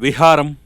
విహారం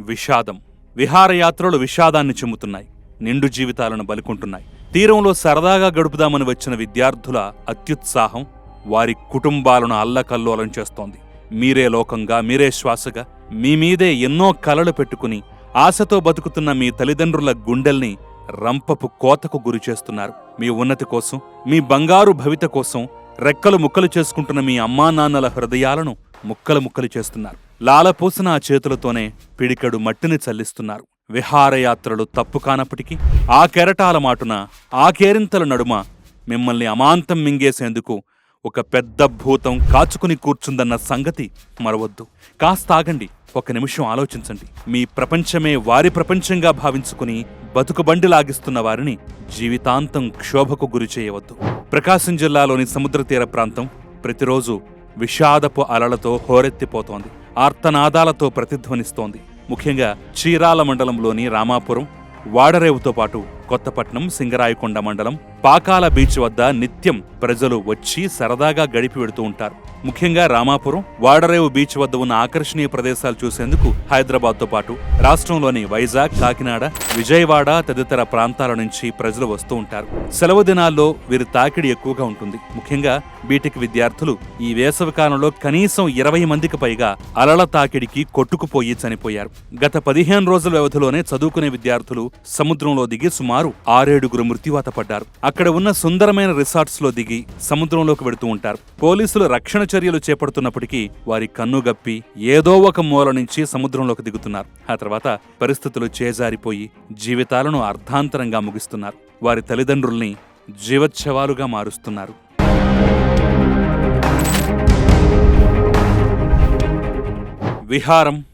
విషాదం. విహారయాత్రలు విషాదాన్ని చెమ్ముతున్నాయి. నిండు జీవితాలను బలికుంటున్నాయి. తీరంలో సరదాగా గడుపుదామని వచ్చిన విద్యార్థుల అత్యుత్సాహం వారి కుటుంబాలను అల్లకల్లోలం చేస్తోంది. మీరే లోకంగా మీరే శ్వాసగా మీ మీదే ఎన్నో కలలు పెట్టుకుని ఆశతో బతుకుతున్న మీ తల్లిదండ్రుల గుండెల్ని రంపపు కోతకు గురి చేస్తున్నారు. మీ ఉన్నతి కోసం మీ బంగారు భవిత కోసం రెక్కలు ముక్కలు చేసుకుంటున్న మీ అమ్మా నాన్నల హృదయాలను ముక్కలు ముక్కలు చేస్తున్నారు. లాలపోసిన ఆ చేతులతోనే పిడికడు మట్టిని చల్లిస్తున్నారు. విహారయాత్రలు తప్పు కానప్పటికీ ఆ కెరటాల మాటున ఆ కేరింతల నడుమ మిమ్మల్ని అమాంతం మింగేసేందుకు ఒక పెద్ద భూతం కాచుకుని కూర్చుందన్న సంగతి మరవద్దు. కాస్త ఆగండి. ఒక నిమిషం ఆలోచించండి. మీ ప్రపంచమే వారి ప్రపంచంగా భావించుకుని బతుకుబండి లాగిస్తున్న వారిని జీవితాంతం క్షోభకు గురి చేయవద్దు. ప్రకాశం జిల్లాలోని సముద్ర తీర ప్రాంతం ప్రతిరోజు విషాదపు అలలతో హోరెత్తిపోతోంది. ఆర్తనాదాలతో ప్రతిధ్వనిస్తోంది. ముఖ్యంగా చీరాల మండలంలోని రామాపురం వాడరేవుతో పాటు కొత్తపట్నం సింగరాయకొండ మండలం పాకాల బీచ్ వద్ద నిత్యం ప్రజలు వచ్చి సరదాగా గడిపి వెడుతూ ఉంటారు. ముఖ్యంగా రామాపురం వాడరేవు బీచ్ వద్ద ఉన్న ఆకర్షణీయ ప్రదేశాలు చూసేందుకు హైదరాబాద్తో పాటు రాష్ట్రంలోని వైజాగ్ కాకినాడ విజయవాడ తదితర ప్రాంతాల నుంచి ప్రజలు వస్తూ ఉంటారు. సెలవు దినాల్లో వీరి తాకిడి ఎక్కువగా ఉంటుంది. ముఖ్యంగా బీటెక్ విద్యార్థులు ఈ వేసవి కాలంలో కనీసం ఇరవై మందికి పైగా అలల తాకిడికి కొట్టుకుపోయి చనిపోయారు. గత పదిహేను రోజుల వ్యవధిలోనే చదువుకునే విద్యార్థులు సముద్రంలో దిగి సుమారు ఆరేడుగురు మృత్యువాత పడ్డారు. అక్కడ ఉన్న సుందరమైన రిసార్ట్స్లో దిగి సముద్రంలోకి వెడుతూ ఉంటారు. పోలీసులు రక్షణ చర్యలు చేపడుతున్నప్పటికీ వారి కన్నుగప్పి ఏదో ఒక మూల నుంచి సముద్రంలోకి దిగుతున్నారు. ఆ తర్వాత పరిస్థితులు చేజారిపోయి జీవితాలను అర్ధాంతరంగా ముగిస్తున్నారు. వారి తల్లిదండ్రుల్ని జీవచ్ఛవాలుగా మారుస్తున్నారు. విహారం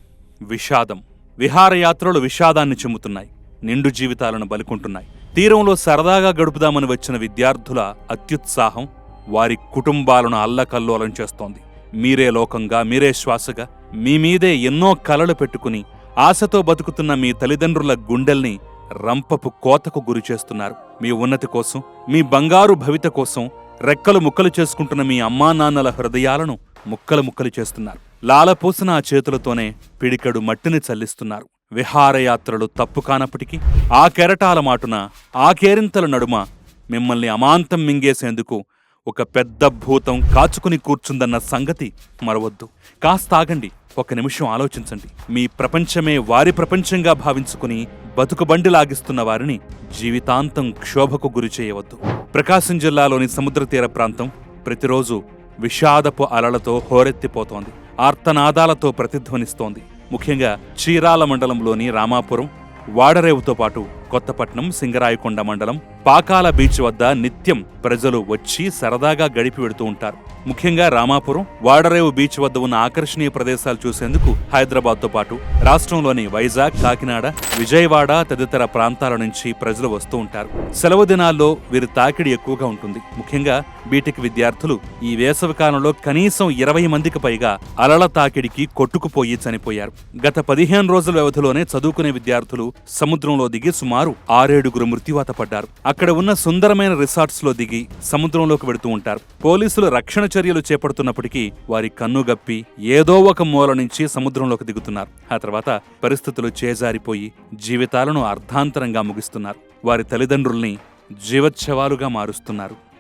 విషాదం. విహారయాత్రలు విషాదాన్ని చెమ్ముతున్నాయి. నిండు జీవితాలను బలికుంటున్నాయి. తీరంలో సరదాగా గడుపుదామని వచ్చిన విద్యార్థుల అత్యుత్సాహం వారి కుటుంబాలను అల్లకల్లోలం చేస్తోంది. మీరే లోకంగా మీరే శ్వాసగా మీ మీదే ఎన్నో కలలు పెట్టుకుని ఆశతో బతుకుతున్న మీ తల్లిదండ్రుల గుండెల్ని రంపపు కోతకు గురి చేస్తున్నారు. మీ ఉన్నతి కోసం మీ బంగారు భవిత కోసం రెక్కలు ముక్కలు చేసుకుంటున్న మీ అమ్మా నాన్నల హృదయాలను ముక్కలు ముక్కలు చేస్తున్నారు. లాలపోసిన ఆ చేతులతోనే పిడికడు మట్టిని చల్లిస్తున్నారు. విహారయాత్రలు తప్పు కానప్పటికీ ఆ కెరటాల మాటున ఆ కేరింతల నడుమ మిమ్మల్ని అమాంతం మింగేసేందుకు ఒక పెద్ద భూతం కాచుకుని కూర్చుందన్న సంగతి మరవద్దు. కాస్త ఆగండి ఒక నిమిషం ఆలోచించండి. మీ ప్రపంచమే వారి ప్రపంచంగా భావించుకుని బతుకుబండి లాగిస్తున్న వారిని జీవితాంతం క్షోభకు గురి చేయవద్దు. ప్రకాశం జిల్లాలోని సముద్ర తీర ప్రాంతం ప్రతిరోజు విషాదపు అలలతో హోరెత్తిపోతోంది. ఆర్తనాదాలతో ప్రతిధ్వనిస్తోంది. ముఖ్యంగా చీరాల మండలంలోని రామాపురం వాడరేవుతో పాటు కొత్తపట్నం సింగరాయకొండ మండలం పాకాల బీచ్ వద్ద నిత్యం ప్రజలు వచ్చి సరదాగా గడిపి వెడుతూ ఉంటారు. ముఖ్యంగా రామాపురం వాడరేవు బీచ్ వద్ద ఉన్న ఆకర్షణీయ ప్రదేశాలు చూసేందుకు హైదరాబాద్తో పాటు రాష్ట్రంలోని వైజాగ్ కాకినాడ విజయవాడ తదితర ప్రాంతాల నుంచి ప్రజలు వస్తూ ఉంటారు. సెలవు దినాల్లో వీరి తాకిడి ఎక్కువగా ఉంటుంది. ముఖ్యంగా బీటెక్ విద్యార్థులు ఈ వేసవి కాలంలో కనీసం ఇరవై మందికి పైగా అలల తాకిడికి కొట్టుకుపోయి చనిపోయారు. గత పదిహేను రోజుల వ్యవధిలోనే చదువుకునే విద్యార్థులు సముద్రంలో దిగి సుమారు ఆరేడుగురు మృత్యువాత పడ్డారు. అక్కడ ఉన్న సుందరమైన రిసార్ట్స్లో దిగి సముద్రంలోకి వెడుతూ ఉంటారు. పోలీసులు రక్షణ చర్యలు చేపడుతున్నప్పటికీ వారి కన్నుగప్పి ఏదో ఒక మూల నుంచి సముద్రంలోకి దిగుతున్నారు. ఆ తర్వాత పరిస్థితులు చేజారిపోయి జీవితాలను అర్ధాంతరంగా ముగిస్తున్నారు. వారి తల్లిదండ్రుల్ని జీవచ్ఛవాలుగా మారుస్తున్నారు.